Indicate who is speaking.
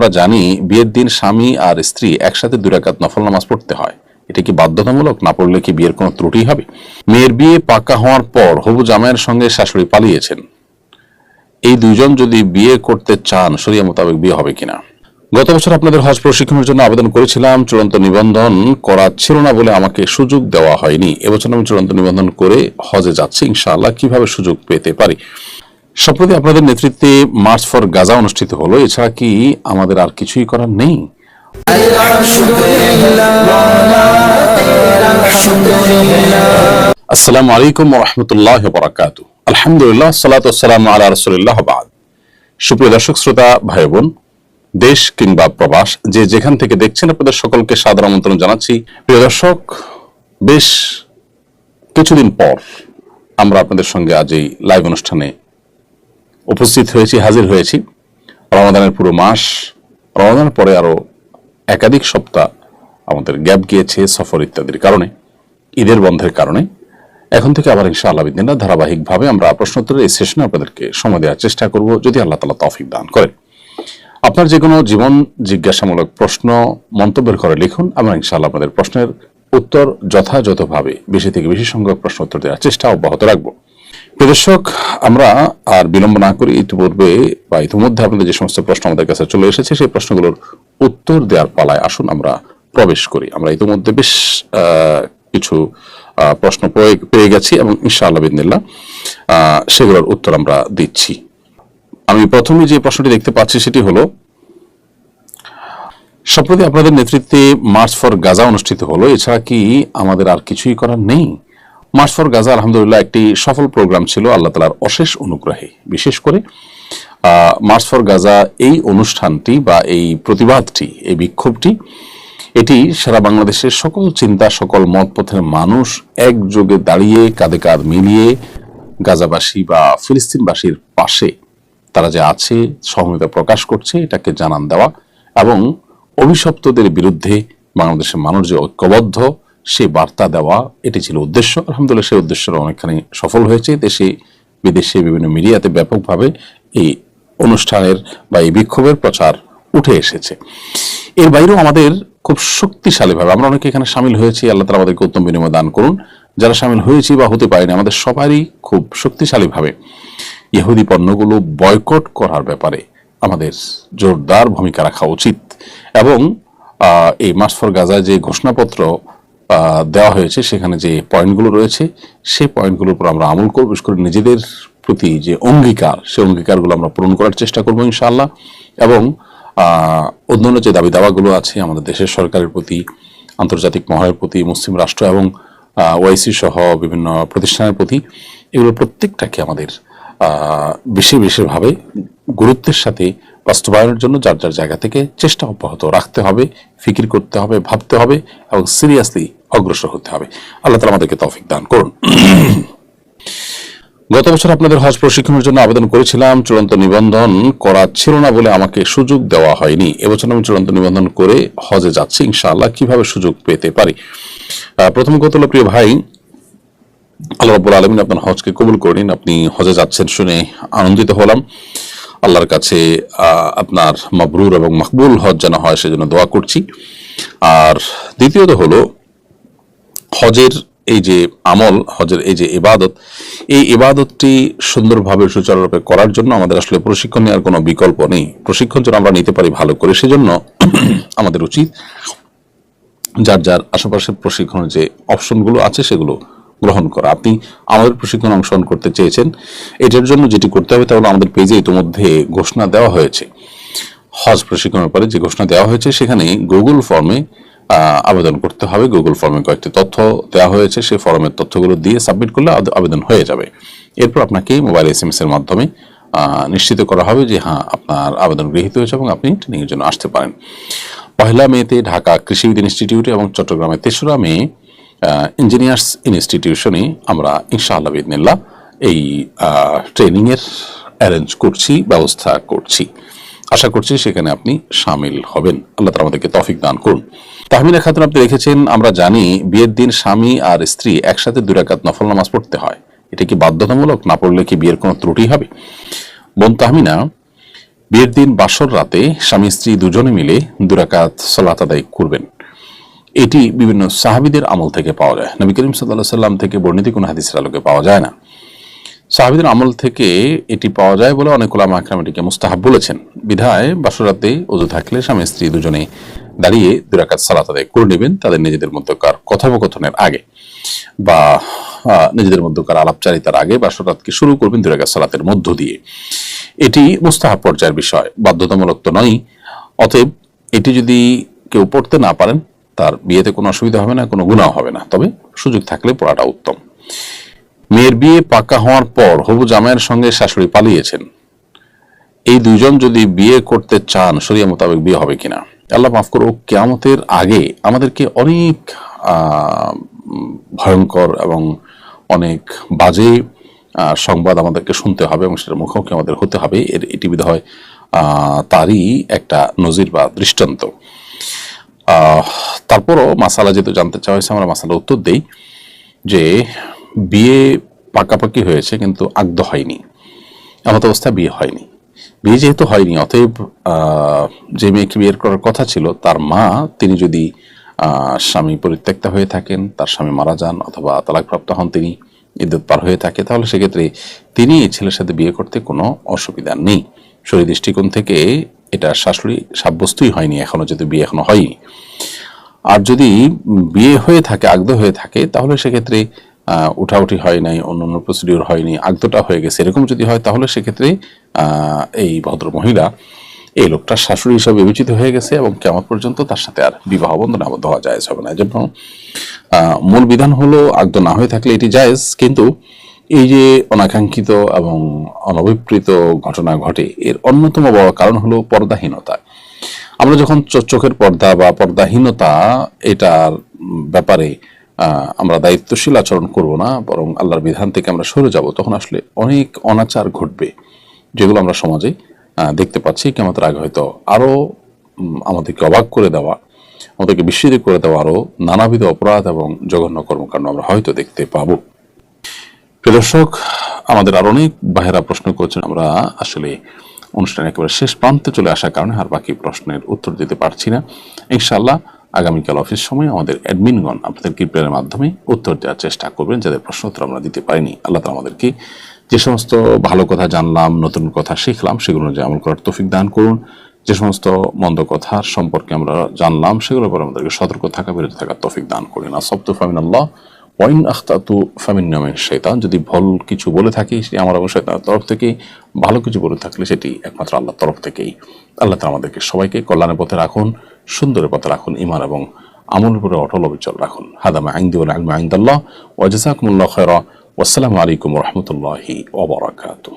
Speaker 1: আমরা জানি বিয়ের দিন স্বামী আর স্ত্রী একসাথে দুই রাকাত নফল নামাজ পড়তে হয়। এটা কি বাধ্যতামূলক না পড়লে কি বিয়ের কোনো ত্রুটি হবে? মেয়ের বিয়ে পাকা হওয়ার পর হবু জামাইয়ের সঙ্গে শাশুড়ি পালিয়েছেন। এই দুইজন যদি বিয়ে করতে চান, শরিয়া মোতাবেক বিয়ে হবে কিনা? গত বছর আপনাদের হজ প্রশিক্ষণের জন্য আবেদন করেছিলাম। চূড়ান্ত নিবন্ধন করা ছিল না বলে আমাকে সুযোগ দেওয়া হয়নি। এবছর আমি চূড়ান্ত নিবন্ধন করে হজে যাচ্ছি। ইনশাআল্লাহ কীভাবে সুযোগ পেতে পারি? সম্প্রতি আপনাদের নেতৃত্বে মার্চ ফর গাজা অনুষ্ঠিত হলো, এছাড়া কি আমাদের আর কিছুই করার নেই? আলাইকুম রহমতুল্লাহ বরাকাত আলহামদুলিল্লাহ রসুলিল্লাহ বাদ। সুপ্রিয় দর্শক, শ্রোতা, ভাই বোন, দেশ কিংবা প্রবাস, যে যেখান থেকে দেখছেন, আপনাদের সকলকে সাদর আমন্ত্রণ জানাচ্ছি। প্রিয় দর্শক, বেশ কিছুদিন পর আমরা আপনাদের সঙ্গে আজ এই লাইভ অনুষ্ঠানে উপস্থিত হয়েছি, হাজির হয়েছি। রমাদানের পুরো মাস রমাদানের পরে আরও একাধিক সপ্তাহ আমাদের গ্যাপ গিয়েছে, সফর ইত্যাদির কারণে, ঈদের বন্ধের কারণে। এখন থেকে আবার ইনশা আল্লাহ বিদিনা ধারাবাহিকভাবে আমরা প্রশ্নোত্তরের এই সেশনে আপনাদেরকে সময় দেওয়ার চেষ্টা করব, যদি আল্লাহ তালা তফিক দান করেন। আপনার যে কোনো জীবন জিজ্ঞাসামূলক প্রশ্ন মন্তব্যের করে লিখুন, আমরা ইনশাআল্লাহ আপনাদের প্রশ্নের উত্তর যথাযথভাবে, বেশি থেকে বেশি সংখ্যক প্রশ্ন উত্তর দেওয়ার চেষ্টা অব্যাহত রাখব। প্রিয় দর্শক, আমরা আর বিলম্ব না করি ইতিপূর্বে বা ইতিমধ্যে আপনাদের যে সমস্ত প্রশ্ন আমাদের কাছে চলে এসেছে, সেই প্রশ্নগুলোর উত্তর দেওয়ার পালায় আসুন আমরা প্রবেশ করি। আমরা ইতিমধ্যে বেশ কিছু প্রশ্ন পেয়ে- পেয়ে গেছি এবং ইনশাআল্লাহ বিদিনিল্লাহ সেগুলোর উত্তর আমরা দিচ্ছি। আমি প্রথমে যে প্রশ্নটি দেখতে পাচ্ছি সেটি হলো, সম্প্রতি আপনাদের নেতৃত্বে মার্চ ফর গাজা অনুষ্ঠিত হলো, এছাড়া কি আমাদের আর কিছুই করার নেই? মার্চ ফর গাজা, আলহামদুলিল্লাহ, একটি সফল প্রোগ্রাম ছিল আল্লাহ তালার অশেষ অনুগ্রহে। বিশেষ করে মার্চ ফর গাজা এই অনুষ্ঠানটি বা এই প্রতিবাদটি, এই বিক্ষোভটি, এটি সারা বাংলাদেশের সকল চিন্তা, সকল মতপথের মানুষ একযোগে দাঁড়িয়ে, কাঁধে কাঁধ মিলিয়ে গাজাবাসী বা ফিলিস্তিনবাসীর পাশে তারা যে আছে, সহমতা প্রকাশ করছে, এটাকে জানান দেওয়া এবং অভিশপ্তদের বিরুদ্ধে বাংলাদেশের মানুষ যে ঐক্যবদ্ধ সে বার্তা দেওয়া, এটি ছিল উদ্দেশ্য। আলহামদুলিল্লাহ, সেই উদ্দেশ্যটা অনেকখানি সফল হয়েছে। দেশে, বিদেশে বিভিন্ন মিডিয়াতে ব্যাপকভাবে এই অনুষ্ঠানের বা এই বিক্ষোভের প্রচার উঠে এসেছে। এর বাইরেও আমাদের খুব শক্তিশালীভাবে, আমরা অনেকে এখানে সামিল হয়েছি, আল্লাহ তালা আমাদেরকে উত্তম বিনিময় দান করুন। যারা সামিল হয়েছি বা হতে পারেনি, আমাদের সবারই খুব শক্তিশালীভাবে ইহুদি পণ্যগুলো বয়কট করার ব্যাপারে আমাদের জোরদার ভূমিকা রাখা উচিত। এবং এই মাস ফর গাজায় যে ঘোষণাপত্র দেওয়া হয়েছে, সেখানে যে পয়েন্টগুলো রয়েছে, সেই পয়েন্টগুলোর উপর আমরা আমল করব। করে নিজেদের প্রতি যে অঙ্গীকার, সেই অঙ্গীকারগুলো আমরা পূরণ করার চেষ্টা করব ইনশাআল্লাহ। এবং অন্যান্য যে দাবি দাওয়াগুলো আছে, আমাদের দেশের সরকারের প্রতি, আন্তর্জাতিক মহলের প্রতি, মুসলিম রাষ্ট্র এবং ওয়াইসি সহ বিভিন্ন প্রতিষ্ঠানের প্রতি, এগুলো প্রত্যেকটাকে আমাদের বেশি বেশিভাবে গুরুত্বের সাথে বাস্তবায়নের জন্য যার যার জায়গা থেকে চেষ্টা অব্যাহত রাখতে হবে, ফিকির করতে হবে, ভাবতে হবে এবং সিরিয়াসলি অগ্রসর হতে হবে। আল্লাহ তালা আমাদেরকে তৌফিক দান করুন। গত বছর আপনাদের হজ প্রশিক্ষণের জন্য আবেদন করেছিলাম, চূড়ান্ত নিবন্ধন করা ছিল না বলে আমাকে সুযোগ দেওয়া হয়নি। এবছর আমি চূড়ান্ত নিবন্ধন করে হজে যাচ্ছি, ইনশাআল্লাহ কীভাবে সুযোগ পেতে পারি? প্রথম কথা হলো, প্রিয় ভাই, আল্লাহ আলমিন আপনার হজকে কবুল করে নিন। আপনি হজে যাচ্ছেন শুনে আনন্দিত হলাম। আল্লাহর কাছে আপনার মাবরুর এবং মকবুল হজ যেন হয়, সেজন্য দোয়া করছি। আর দ্বিতীয়ত হলো, হজের এই যে আমল, হজের এই যে ইবাদত, এই ইবাদতটি সুন্দরভাবে সুচারুরূপে করার জন্য আমাদের আসলে প্রশিক্ষণ নেওয়ার কোনো বিকল্প নেই। প্রশিক্ষণ যেন আমরা নিতে পারি ভালো করে, সেজন্য আমাদের উচিত যার যার আশেপাশের প্রশিক্ষণের যে অপশনগুলো আছে, সেগুলো গ্রহণ করা। আপনি আমাদের প্রশিক্ষণ অংশগ্রহণ করতে চেয়েছেন। এটার জন্য যেটি করতে হবে তা হলো আমাদের পেজে ইতিমধ্যে ঘোষণা দেওয়া হয়েছে। হজ প্রশিক্ষণের ব্যাপারে যে ঘোষণা দেওয়া হয়েছে, সেখানে গুগল ফর্মে আবেদন করতে হবে। গুগল ফর্মে কয়েকটি তথ্য দেওয়া হয়েছে। সেই ফর্মের তথ্যগুলো দিয়ে সাবমিট করলে আবেদন হয়ে যাবে। এরপর আপনাকে মোবাইল এস এম এস এর মাধ্যমে নিশ্চিত করা হবে যে হ্যাঁ আপনার আবেদন গৃহীত হয়েছে এবং আপনি ট্রেনিংয়ের জন্য আসতে পারেন। পহেলা মেতে ঢাকা কৃষিবিদ ইনস্টিটিউটে এবং চট্টগ্রামে তেসরা মে ইঞ্জিনিয়ার্স ইনস্টিটিউশনে আমরা ইনশাআল্লাহ বিদিনিল্লাহ এই ট্রেনিং এর অ্যারেঞ্জ করছি, ব্যবস্থা করছি। আশা করছি সেখানে আপনি সামিল হবেন। আল্লাহ তালা আমাদেরকে তফিক দান করুন। তাহমিনা খাতুন আপনি রেখেছেন আমরা জানি বিয়ের দিন স্বামী আর স্ত্রী একসাথে দুরাকাত নফল নামাজ পড়তে হয়। এটা কি বাধ্যতামূলক? না পড়লে কি বিয়ের কোনো ত্রুটি হবে? বোন তাহমিনা, বিয়ের দিন বাসর রাতে স্বামী স্ত্রী দুজনে মিলে দুরাকাত সালাত আদায় করবেন। এটি বিভিন্ন সাহাবিদের আমল থেকে পাওয়া যায়। নবী করিম সাল্লাহ সাল্লাম থেকে বর্ণিত কোনো হাদিসের আলোকে পাওয়া যায় না। সাহাবিদের আমল থেকে এটি পাওয়া যায় বলে অনেক ওলামা আকরাম এটিকে মুস্তাহাব বলেছেন। বিধায় বাসরাতে অজু থাকলে স্বামী স্ত্রী দুজনে দাঁড়িয়ে দুরাকাত সালাত আদায় করে নেবেন তাদের নিজেদের মধ্যকার কথোপকথনের আগে বা নিজেদের মধ্যকার আলাপচারিতার আগে বাসরাতকে শুরু করবেন দুরাকাত সালাতের মধ্য দিয়ে। এটি মুস্তাহাব পর্যায়ের বিষয়, বাধ্যতামূলক তো নয় অতএব এটি যদি কেউ পড়তে না পারেন তার বিয়েতে কোনো অসুবিধা হবে না, কোনো গুণাও হবে না। তবে সুযোগ থাকলে পড়াটা উত্তম। মেয়ের বিয়ে পাকা হওয়ার পর হবু জামাইয়ের সঙ্গে শাশুড়ি পালিয়েছেন। এই দুইজন যদি বিয়ে করতে চান, শরিয়া মোতাবেক বিয়ে হবে কিনা? আল্লাহ মাফ করো কেয়ামতের আগে আমাদেরকে অনেক ভয়ঙ্কর এবং অনেক বাজে সংবাদ আমাদেরকে শুনতে হবে এবং সেটার মুখোমুখি আমাদের হতে হবে। এর এটি বিধ হয় তারই একটা নজির বা দৃষ্টান্ত। তারপরও মাসালা যেহেতু জানতে চাওয়া হয়েছে, আমরা মাসালা উত্তর দিই যে বিয়ে পাকাপাকি হয়েছে কিন্তু আগদ হয়নি। এমত অবস্থায় বিয়ে হয়নি। বিয়ে যেহেতু হয়নি, অতএব যে মেয়েকে বিয়ের করার কথা ছিল, তার মা, তিনি যদি স্বামী পরিত্যক্তা হয়ে থাকেন, তার স্বামী মারা যান অথবা তালাকপ্রাপ্ত হন তিনি ইদ্যুৎ পার হয়ে থাকে, তাহলে সেক্ষেত্রে তিনি এই ছেলের সাথে বিয়ে করতে কোনো অসুবিধা নেই। শরীর দৃষ্টিকোণ থেকে এটা শাশুড়ি সাব্যস্তই হয়নি এখনও যদি বিয়ে এখনও হয়নি আর যদি বিয়ে হয়ে থাকে আগদ হয়ে থাকে তাহলে সেক্ষেত্রে উঠাউঠি হয় নাই অন্য অন্য প্রসিডিওর হয়নি আগদটা হয়ে গেছে। এরকম যদি হয় তাহলে সেক্ষেত্রে এই ভদ্র মহিলা এই লোকটা শাশুড়ি হিসাবে বিবেচিত হয়ে গেছে এবং কেমন পর্যন্ত তার সাথে আর বিবাহ বন্ধনে আবদ্ধ হওয়া যায় হবে না। আহ, মূল বিধান হলো আগদ না হয়ে থাকলে এটি জায়েজ কিন্তু এই যে অনাকাঙ্ক্ষিত এবং অনভিপ্রেত ঘটনা ঘটে, এর অন্যতম বড় কারণ হলো পর্দাহীনতা। আমরা যখন চোখের পর্দা বা পর্দাহীনতা এটার ব্যাপারে আমরা দায়িত্বশীল আচরণ করব না, বরং আল্লাহর বিধান থেকে আমরা সরে যাব, তখন আসলে অনেক অনাচার ঘটবে, যেগুলো আমরা সমাজে দেখতে পাচ্ছি। কেমতের আগে হয়তো আরও আমাদেরকে অবাক করে দেওয়া, আমাদেরকে বিস্মিত করে দেওয়া আরও নানাবিধ অপরাধ এবং জঘন্য কর্মকাণ্ড আমরা হয়তো দেখতে পাবো। দর্শক, আমাদের আর অনেক বাহেরা প্রশ্ন করছেন। আমরা আসলে অনুষ্ঠান একেবারে শেষ প্রান্তে চলে আসার কারণে আর বাকি প্রশ্নের উত্তর দিতে পারছি না। ইনশাআল্লাহ আগামীকাল অফিস সময় আমাদের অ্যাডমিনগণ আপনাদের কিপ্রের মাধ্যমে উত্তর দেওয়ার চেষ্টা করবেন? যাদের প্রশ্ন উত্তর আমরা দিতে পারিনি, আল্লাহ তাআলা আমাদেরকে যে সমস্ত ভালো কথা জানলাম, নতুন কথা শিখলাম, সেগুলো যে আমল করার তৌফিক দান করুন। যে সমস্ত মন্দ কথার সম্পর্কে আমরা জানলাম, সেগুলোর উপর আমাদেরকে সতর্ক থাকা, বিরত থাকার তৌফিক দান করুন। আসব্দ ফামিন আল্লাহ ওয়াইন আখতাতু ফামিন নামের শৈতান যদি ভল কিছু বলে থাকি, সেটি আমার এবং তার তরফ থেকে, ভালো কিছু বলে থাকলে সেটি একমাত্র আল্লাহর তরফ থেকেই। আল্লাহ তালা আমাদেরকে সবাইকে কল্যাণের পথে রাখুন, সুন্দরের পথে রাখুন ইমান এবং আমল উপরে অটল অবিচল রাখুন। হাদামা আইন্দি ওয়াল ইলমু আইন্দাল্লাহ ওয়াজাকুমুল্লাহ খায়রা ওয়াসসালামু আলাইকুম রহমতুল্লাহি ওবরাকাতু